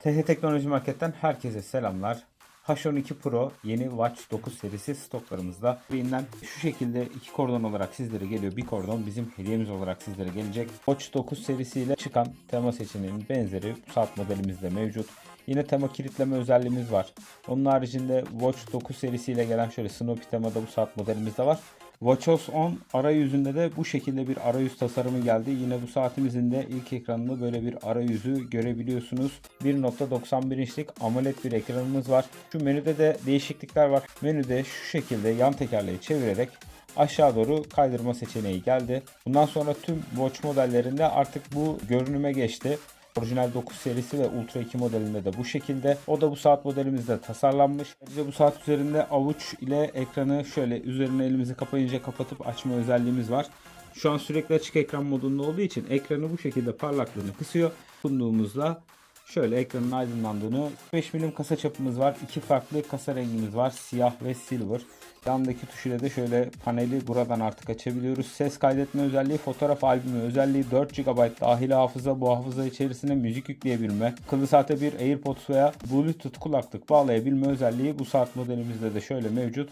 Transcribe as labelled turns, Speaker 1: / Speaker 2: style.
Speaker 1: TH Teknoloji Market'ten herkese selamlar. H12 Pro yeni Watch 9 serisi stoklarımızda. Birinden şu şekilde iki kordon olarak sizlere geliyor. Bir kordon bizim hediyemiz olarak sizlere gelecek. Watch 9 serisiyle çıkan tema seçeneğinin benzeri saat modelimizde mevcut. Yine tema kilitleme özelliğimiz var. Onun haricinde Watch 9 serisiyle gelen şöyle Snoopy temada bu saat modelimizde var. WatchOS 10 arayüzünde de bu şekilde bir arayüz tasarımı geldi. Yine bu saatimizin de ilk ekranında böyle bir arayüzü görebiliyorsunuz. 1.91 inçlik AMOLED bir ekranımız var. Şu menüde de değişiklikler var. Menüde şu şekilde yan tekerleği çevirerek aşağı doğru kaydırma seçeneği geldi. Bundan sonra tüm Watch modellerinde artık bu görünüme geçti. Orijinal 9 serisi ve Ultra 2 modelinde de bu şekilde. O da bu saat modelimizde tasarlanmış. Ayrıca bu saat üzerinde avuç ile ekranı şöyle üzerine elimizi kapayınca kapatıp açma özelliğimiz var. Şu an sürekli açık ekran modunda olduğu için ekranı bu şekilde parlaklığını kısıyor. Sunduğumuzda şöyle ekranın aydınlandığını 5 milim kasa çapımız var. İki farklı kasa rengimiz var. Siyah ve silver. Yandaki tuşuyla da şöyle paneli buradan artık açabiliyoruz. Ses kaydetme özelliği, fotoğraf albümü özelliği 4 GB dahili hafıza. Bu hafıza içerisine müzik yükleyebilme. Akıllı saate bir AirPods veya Bluetooth kulaklık bağlayabilme özelliği bu saat modelimizde de şöyle mevcut.